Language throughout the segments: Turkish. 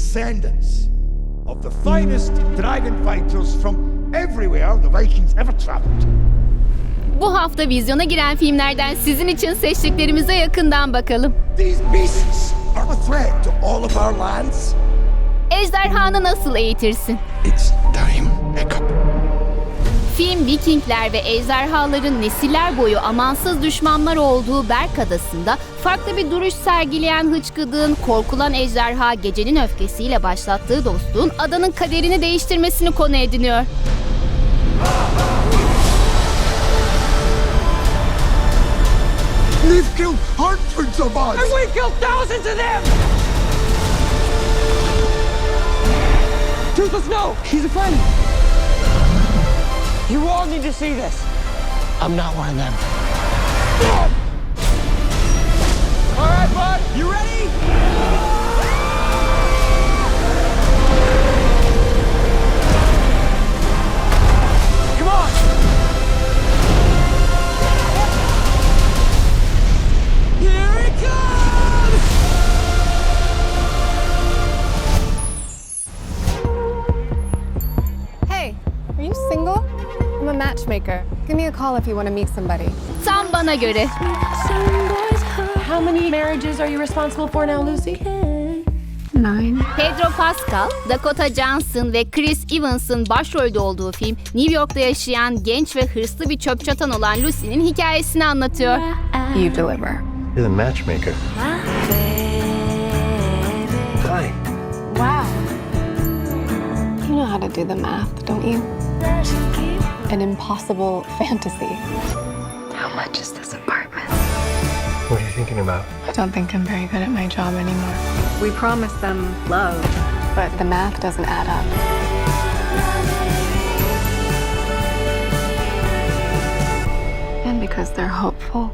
descendants of the finest dragon fighters from everywhere the Vikings ever traveled. Bu hafta vizyona giren filmlerden sizin için seçtiklerimize yakından bakalım. These beasts are a threat to all of our lands. Ejderhanı nasıl eğitirsin? It's time. Film Vikingler ve ejderhaların nesiller boyu amansız düşmanlar olduğu Berk Adası'nda farklı bir duruş sergileyen hıçkıdığın korkulan ejderha gecenin öfkesiyle başlattığı dostluğun adanın kaderini değiştirmesini konu ediniyor. They've killed hundreds of us. We killed thousands of them! Toothless, no! She's a friend! You all need to see this. I'm not one of them. All right, bud, you ready? I'm a matchmaker. Give me a call if you want to meet somebody. Tam bana göre. How many marriages are you responsible for now, Lucy? Nine. Pedro Pascal, Dakota Johnson ve Chris Evans'ın başrolde olduğu film, New York'ta yaşayan genç ve hırslı bir çöp çatan olan Lucy'nin hikayesini anlatıyor. You deliver. You're the matchmaker. Hi. Wow. You know how to do the math, don't you? An impossible fantasy. How much is this apartment? What are you thinking about? I don't think I'm very good at my job anymore. We promised them love. But the math doesn't add up. And because they're hopeful.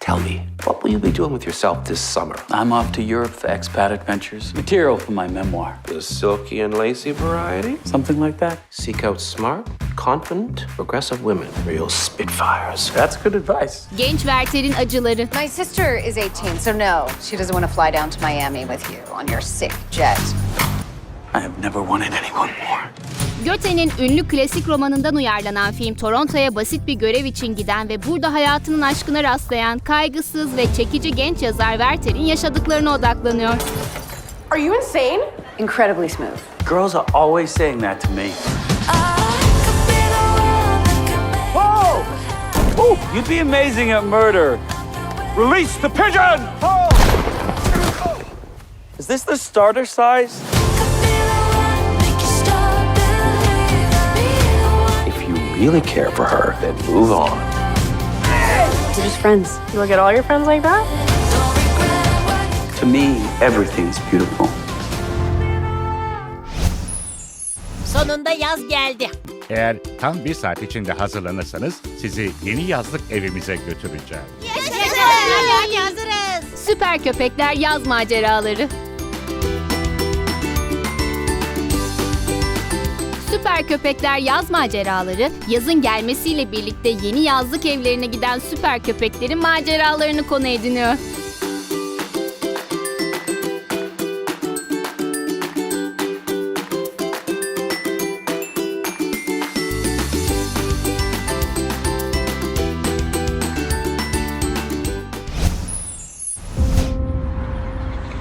Tell me, what will you be doing with yourself this summer? I'm off to Europe for expat adventures. Material for my memoir. The silky and lacy variety? Something like that. Seek out smart, confident, progressive women, real spitfires. That's good advice. Genç Werther'in acıları. My sister is 18, so no, she doesn't want to fly down to Miami with you on your sick jet. I have never wanted anyone more. Goethe'nin ünlü klasik romanından uyarlanan film Toronto'ya basit bir görev için giden ve burada hayatının aşkına rastlayan kaygısız ve çekici genç yazar Werther'in yaşadıklarına odaklanıyor. Are you insane? Incredibly smooth. Girls are always saying that to me. Whoa! Oh, you'd be amazing at murder. Release the pigeon! Is this the starter size? Really care for her, then move on. We're just friends. You look at all your friends like that? To me, everything's beautiful. Sonunda yaz geldi. Eğer tam bir saat içinde hazırlanırsanız sizi yeni yazlık evimize götüreceğim. Hadi hazırız. Süper Köpekler Yaz Maceraları. Süper Köpekler Yaz Maceraları, yazın gelmesiyle birlikte yeni yazlık evlerine giden süper köpeklerin maceralarını konu ediniyor.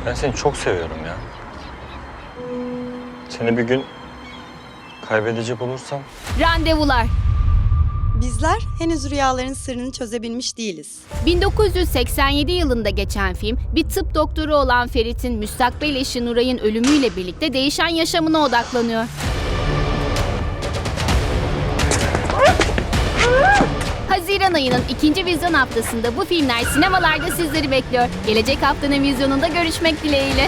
Ben seni çok seviyorum ya. Seni bir gün kaybedecek olursam Randevular. Bizler henüz rüyaların sırrını çözebilmiş değiliz. 1987 yılında geçen film, bir tıp doktoru olan Ferit'in müstakbel eşi Nuray'ın ölümüyle birlikte değişen yaşamına odaklanıyor. Haziran ayının ikinci vizyon haftasında bu filmler sinemalarda sizleri bekliyor. Gelecek haftanın vizyonunda görüşmek dileğiyle.